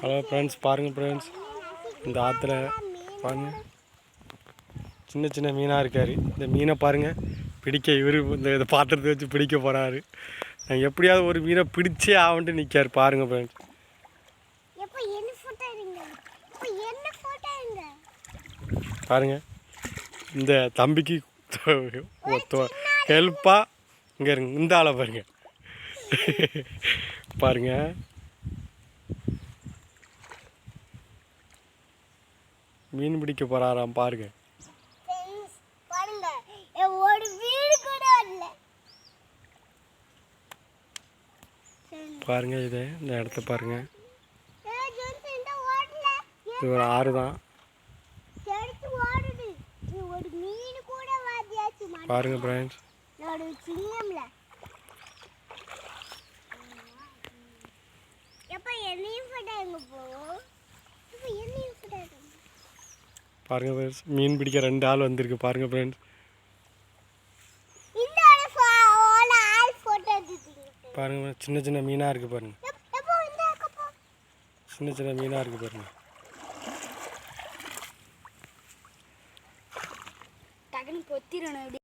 Hello friends பாருங்கள் friends இந்த ஆற்றுல பாருங்க. சின்ன சின்ன மீனாக இருக்கார். இந்த மீனை பாருங்கள் பிடிக்க இவர் இந்த இதை பாத்திரத்தை வச்சு பிடிக்க போகிறாரு நான் எப்படியாவது ஒரு மீனை பிடிச்சே ஆவன்ட்டு நிற்கார் பாருங்கள் ஃப்ரெண்ட்ஸ் பாருங்கள் இந்த தம்பிக்கு ஹெல்ப்பாக இங்கே இருங்க. இந்த ஆளை பாருங்க. பாருங்க. மீன் பிடிக்க போகிறாராம் பாருங்க. பாருங்க. இது இந்த இடத்த பாருங்க. இது ஒரு ஆறு தான். பாருங்க ஃப்ரெண்ட்ஸ் எப்ப என்னையும் போட்டோ எங்க போவோம்? பாருங்க ஃப்ரெண்ட்ஸ் மீன் பிடிக்க ரெண்டு ஆள் வந்திருக்கு பாருங்க ஃப்ரெண்ட்ஸ் இந்த ஆளு ஃபோ- ஓல ஆள் போட்டோ எடுத்தீங்க பாருங்க friends. சின்ன சின்ன மீனாக இருக்குது பாருங்க. சின்ன சின்ன மீனாக இருக்குது பாருங்க. டக்குன்னு பொத்திரணும்.